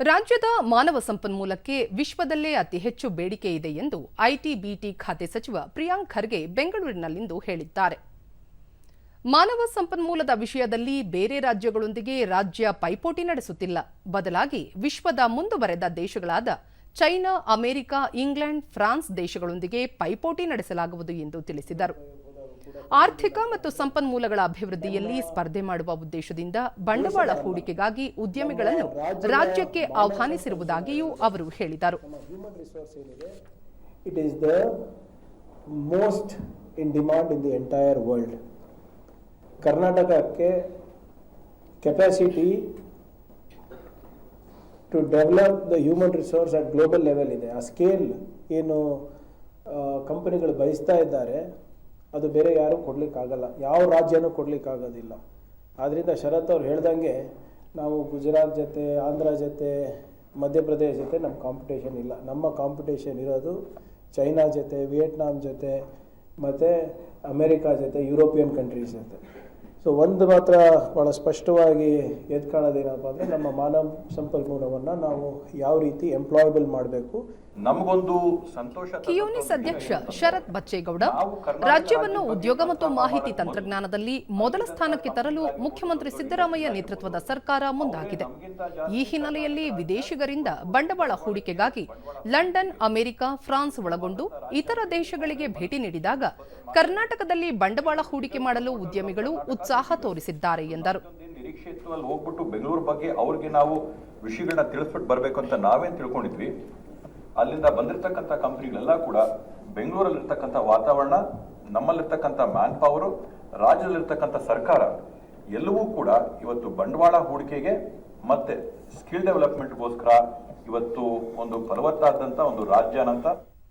ರಾಜ್ಯದ ಮಾನವ ಸಂಪನ್ಮೂಲಕ್ಕೆ ವಿಶ್ವದಲ್ಲೇ ಅತಿ ಹೆಚ್ಚು ಬೇಡಿಕೆ ಇದೆ ಎಂದು ಐಟಿ ಬಿಟಿ ಖಾತೆ ಸಚಿವ ಪ್ರಿಯಾಂಕ್ ಖರ್ಗೆ ಬೆಂಗಳೂರಿನಲ್ಲಿಂದು ಹೇಳಿದ್ದಾರೆ. ಮಾನವ ಸಂಪನ್ಮೂಲದ ವಿಷಯದಲ್ಲಿ ಬೇರೆ ರಾಜ್ಯಗಳೊಂದಿಗೆ ರಾಜ್ಯ ಪೈಪೋಟಿ ನಡೆಸುತ್ತಿಲ್ಲ. ಬದಲಾಗಿ ವಿಶ್ವದ ಮುಂದುವರೆದ ದೇಶಗಳಾದ ಚೈನಾ, ಅಮೆರಿಕ, ಇಂಗ್ಲೆಂಡ್, ಫ್ರಾನ್ಸ್ ದೇಶಗಳೊಂದಿಗೆ ಪೈಪೋಟಿ ನಡೆಸಲಾಗುವುದು ಎಂದು ತಿಳಿಸಿದರು. ಆರ್ಥಿಕ ಮತ್ತು ಸಂಪನ್ಮೂಲಗಳ ಅಭಿವೃದ್ಧಿಯಲ್ಲಿ ಸ್ಪರ್ಧೆ ಮಾಡುವ ಉದ್ದೇಶದಿಂದ ಬಂಡವಾಳ ಹೂಡಿಕೆಗಾಗಿ ಉದ್ಯಮಿಗಳನ್ನು ರಾಜ್ಯಕ್ಕೆ ಆಹ್ವಾನಿಸಿರುವುದಾಗಿಯೂ ಅವರು ಹೇಳಿದರು. It is the most in demand in the entire world ಕರ್ನಾಟಕಕ್ಕೆ capacity to develop the human resource at global level ಇದೆ. ಆ ಸ್ಕೇಲ್ ಏನು ಕಂಪನಿಗಳು ಬಯಸ್ತಾ ಇದ್ದಾರೆ ಅದು ಬೇರೆ ಯಾರೂ ಕೊಡಲಿಕ್ಕಾಗಲ್ಲ. ಯಾವ ರಾಜ್ಯನೂ ಕೊಡಲಿಕ್ಕಾಗೋದಿಲ್ಲ. ಆದ್ದರಿಂದ ಶರತ್ ಅವ್ರು ಹೇಳ್ದಂಗೆ ನಾವು ಗುಜರಾತ್ ಜೊತೆ, ಆಂಧ್ರ ಜೊತೆ, ಮಧ್ಯಪ್ರದೇಶ ಜೊತೆ ನಮ್ಮ ಕಾಂಪಿಟೇಷನ್ ಇಲ್ಲ. ನಮ್ಮ ಕಾಂಪಿಟೇಷನ್ ಇರೋದು ಚೈನಾ ಜೊತೆ, ವಿಯೆಟ್ನಾಂ ಜೊತೆ, ಮತ್ತು ಅಮೇರಿಕಾ ಜೊತೆ, ಯುರೋಪಿಯನ್ ಕಂಟ್ರೀಸ್ ಜೊತೆ. ಸೊ ಒಂದು ಮಾತ್ರ ಭಾಳ ಸ್ಪಷ್ಟವಾಗಿ ಎದ್ದು ಕಾಣೋದೇನಪ್ಪ ಅಂದರೆ ನಮ್ಮ ಮಾನವ ಸಂಪನ್ಮೂಲವನ್ನು ನಾವು ಯಾವ ರೀತಿ ಎಂಪ್ಲಾಯಬಲ್ ಮಾಡಬೇಕು? ನಮಗೊಂದು ಸಂತೋಷ ಕಿಯೋನಿಸ್ ಅಧ್ಯಕ್ಷ ಶರತ್ ಬಚ್ಚೇಗೌಡ ರಾಜ್ಯವನ್ನು ಉದ್ಯೋಗ ಮತ್ತು ಮಾಹಿತಿ ತಂತ್ರಜ್ಞಾನದಲ್ಲಿ ಮೊದಲ ಸ್ಥಾನಕ್ಕೆ ತರಲು ಮುಖ್ಯಮಂತ್ರಿ ಸಿದ್ದರಾಮಯ್ಯ ನೇತೃತ್ವದ ಸರ್ಕಾರ ಮುಂದಾಗಿದೆ. ಈ ಹಿನ್ನೆಲೆಯಲ್ಲಿ ವಿದೇಶಿಗರಿಂದ ಬಂಡವಾಳ ಹೂಡಿಕೆಗಾಗಿ ಲಂಡನ್ ಅಮೆರಿಕ ಫ್ರಾನ್ಸ್ ಒಳಗೊಂಡು ಇತರ ದೇಶಗಳಿಗೆ ಭೇಟಿ ನೀಡಿದಾಗ ಕರ್ನಾಟಕದಲ್ಲಿ ಬಂಡವಾಳ ಹೂಡಿಕೆ ಮಾಡಲು ಉದ್ಯಮಿಗಳು ಉತ್ಸಾಹ ತೋರಿಸಿದ್ದಾರೆ ಎಂದರು. ಹೋಗ್ಬಿಟ್ಟು ಬೆಂಗಳೂರು ಬಗ್ಗೆ ಅವ್ರಿಗೆ ನಾವು ವಿಷಯಗಳನ್ನ ತಿಳಿಸ್ಬಿಟ್ಟು ಬರಬೇಕು ಅಂತ ನಾವೇನ್ ತಿಳ್ಕೊಂಡಿದ್ವಿ. ಅಲ್ಲಿಂದ ಬಂದಿರತಕ್ಕಂಥ ಕಂಪ್ನಿಗಳೆಲ್ಲ ಕೂಡ ಬೆಂಗಳೂರಲ್ಲಿರ್ತಕ್ಕಂಥ ವಾತಾವರಣ, ನಮ್ಮಲ್ಲಿರ್ತಕ್ಕಂಥ ಮ್ಯಾನ್ ಪವರು ರಾಜ್ಯದಲ್ಲಿರ್ತಕ್ಕಂಥ ಸರ್ಕಾರ ಎಲ್ಲವೂ ಕೂಡ ಇವತ್ತು ಬಂಡವಾಳ ಹೂಡಿಕೆಗೆ ಮತ್ತೆ ಸ್ಕಿಲ್ ಡೆವಲಪ್ಮೆಂಟ್ಗೋಸ್ಕರ ಇವತ್ತು ಒಂದು ಫಲವತ್ತಾದಂಥ ಒಂದು ರಾಜ್ಯ